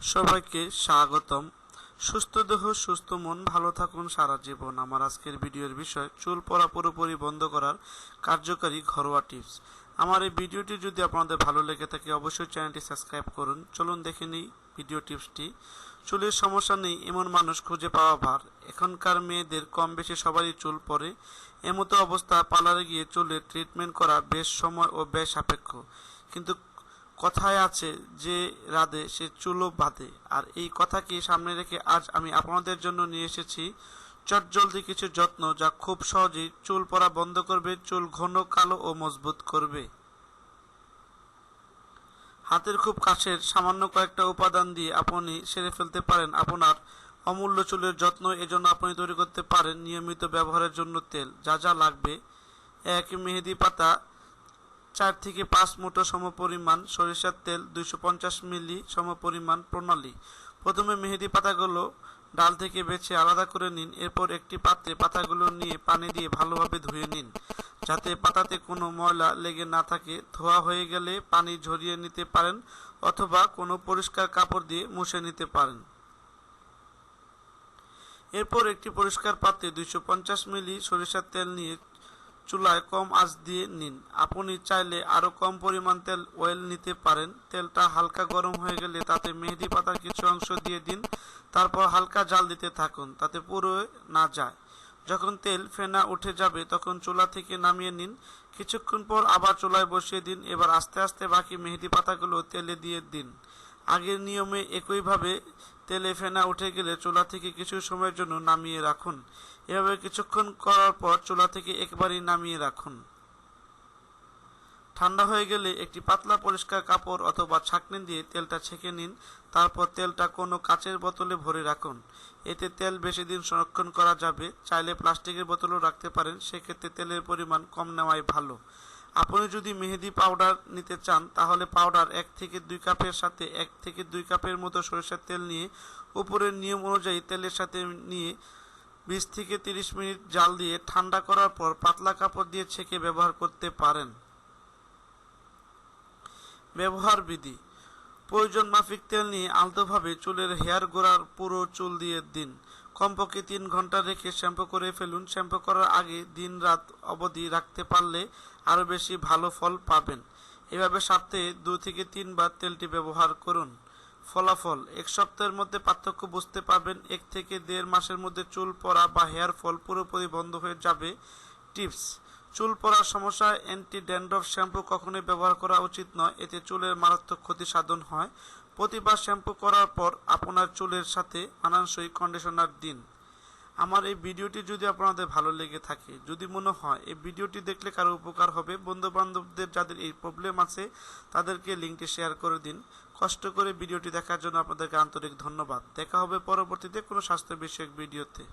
সবাইকে স্বাগতম। সুস্থ দেহ, সুস্থ মন, ভালো থাকুন সারা জীবন। আমার আজকের ভিডিওর বিষয়, চুল পড়া পুরোপুরি বন্ধ করার কার্যকারী ঘরোয়া টিপস। আমার এই ভিডিওটি যদি আপনাদের ভালো লেগে থাকে, অবশ্যই চ্যানেলটি সাবস্ক্রাইব করুন। চলুন দেখে নিই ভিডিও টিপসটি। চুলের সমস্যা নেই, এমন মানুষ খুঁজে পাওয়া ভার। এখনকার মেয়েদের কম বেশি সবারই চুল পড়ে। এমতো অবস্থা, পার্লারে গিয়ে চুলের ট্রিটমেন্ট করা বেশ সময় ও ব্যয় সাপেক্ষ। কিন্তু কথায় আছে যে রাধে সে চুলো বাঁধে। আর এই কথাকে সামনে রেখে আজ আমি আপনাদের জন্য নিয়ে এসেছি চটজলদি কিছু যত্ন যা খুব সহজেই চুল পরা বন্ধ করবে, চুল ঘন, কালো ও মজবুত করবে। হাতের খুব কাছের সামান্য কয়েকটা উপাদান দিয়ে আপনি সেরে ফেলতে পারেন। আপনার অমূল্য চুলের যত্ন এজন্য আপনি তৈরি করতে পারেন নিয়মিত ব্যবহারের জন্য তেল। যা যা লাগবে, এক মেহেদি পাতা চার থেকে পাঁচ মুঠো সমপরিমাণ সরিষার তেল, দুইশো পঞ্চাশ মিলি সমপরিমাণ প্রণালী। প্রথমে মেহেদি পাতাগুলো ডাল থেকে বেছে আলাদা করে নিন, এরপর একটি পাত্রে পাতাগুলো নিয়ে পানি দিয়ে ভালোভাবে ধুয়ে নিন। যাতে পাতাতে কোনো ময়লা লেগে না থাকে, ধোয়া হয়ে গেলে পানি ঝরিয়ে নিতে পারেন অথবা কোনো পরিষ্কার কাপড় দিয়ে মুছে নিতে পারেন। এরপর একটি পরিষ্কার পাত্রে দুইশো পঞ্চাশ মিলি সরিষার তেল নিয়ে চুলায় কম আঁচ দিয়ে নিন। আপনি চাইলে আরও কম পরিমাণ তেল অয়েল নিতে পারেন। তেলটা হালকা গরম হয়ে গেলে তাতে মেহেদি পাতার কিছু অংশ দিয়ে দিন। তারপর হালকা জাল দিতে থাকুন, তাতে পুরো না যায়। যখন তেল ফেনা উঠে যাবে, তখন চুলা থেকে নামিয়ে নিন। কিছুক্ষণ পর আবার চুলায় বসিয়ে দিন। এবার আস্তে আস্তে বাকি মেহেদি পাতাগুলো তেলে দিয়ে দিন। আগের নিয়মে একইভাবে তেলে ফেনা উঠে গেলে চুলা থেকে কিছু সময়ের জন্য নামিয়ে রাখুন। এভাবে কিছুক্ষণ করার পর চুলা থেকে একবারই নামিয়ে রাখুন। ঠান্ডা হয়ে গেলে একটি পাতলা পরিষ্কার কাপড় অথবা ছাঁকনি দিয়ে তেলটা ছেঁকে নিন। তারপর তেলটা কোনো কাচের বোতলে ভরে রাখুন। এতে তেল বেশি দিন সংরক্ষণ করা যাবে। চাইলে প্লাস্টিকের বোতলও রাখতে পারেন। সেক্ষেত্রে তেলের পরিমাণ কম নেওয়াই ভালো। আপনি যদি মেহেদি পাউডার নিতে চান, তাহলে পাউডার এক থেকে দুই কাপের সাথে এক থেকে দুই কাপের মতো সরিষার তেল নিয়ে, উপরের নিয়ম অনুযায়ী তেলের সাথে নিয়ে বিশ থেকে তিরিশ মিনিট জাল দিয়ে ঠান্ডা করার পর পাতলা কাপড় দিয়ে ছেঁকে ব্যবহার করতে পারেন। ব্যবহার বিধি। প্রয়োজন মাফিক তেল নিয়ে আলতোভাবে চুলের হেয়ার গোড়ার পুরো চুল দিয়ে দিন। কমপক্ষে তিন ঘণ্টা রেখে শ্যাম্পু করে ফেলুন। শ্যাম্পু করার আগে দিন রাত অবধি রাখতে পারলে আরও বেশি ভালো ফল পাবেন। এভাবে সপ্তাহে দু থেকে তিনবার তেলটি ব্যবহার করুন। ফলাফল, এক সপ্তাহের মধ্যে পার্থক্য বুঝতে পারবেন। এক থেকে দেড় মাসের মধ্যে চুল পড়া বা হেয়ার ফল পুরোপুরি বন্ধ হয়ে যাবে। টিপস, চুল পড়ার সমস্যা অ্যান্টি ড্যান্ড্রফ শ্যাম্পু কখনোই ব্যবহার করা উচিত নয়। এতে চুলের মারাত্মক ক্ষতি সাধন হয়। প্রতিবার শ্যাম্পু করার পর আপনার চুলের সাথে মানানসই কন্ডিশনার দিন। আমার এই ভিডিওটি যদি আপনাদের ভালো লেগে থাকে, যদি মনে হয় এই ভিডিওটি দেখলে কারও উপকার হবে বন্ধু বান্ধবদের যাদের এই প্রবলেম আছে, তাদেরকে লিঙ্কটি শেয়ার করে দিন। কষ্ট করে ভিডিওটি দেখার জন্য আপনাদেরকে আন্তরিক ধন্যবাদ। দেখা হবে পরবর্তীতে কোনো স্বাস্থ্য বিষয়ক ভিডিওতে।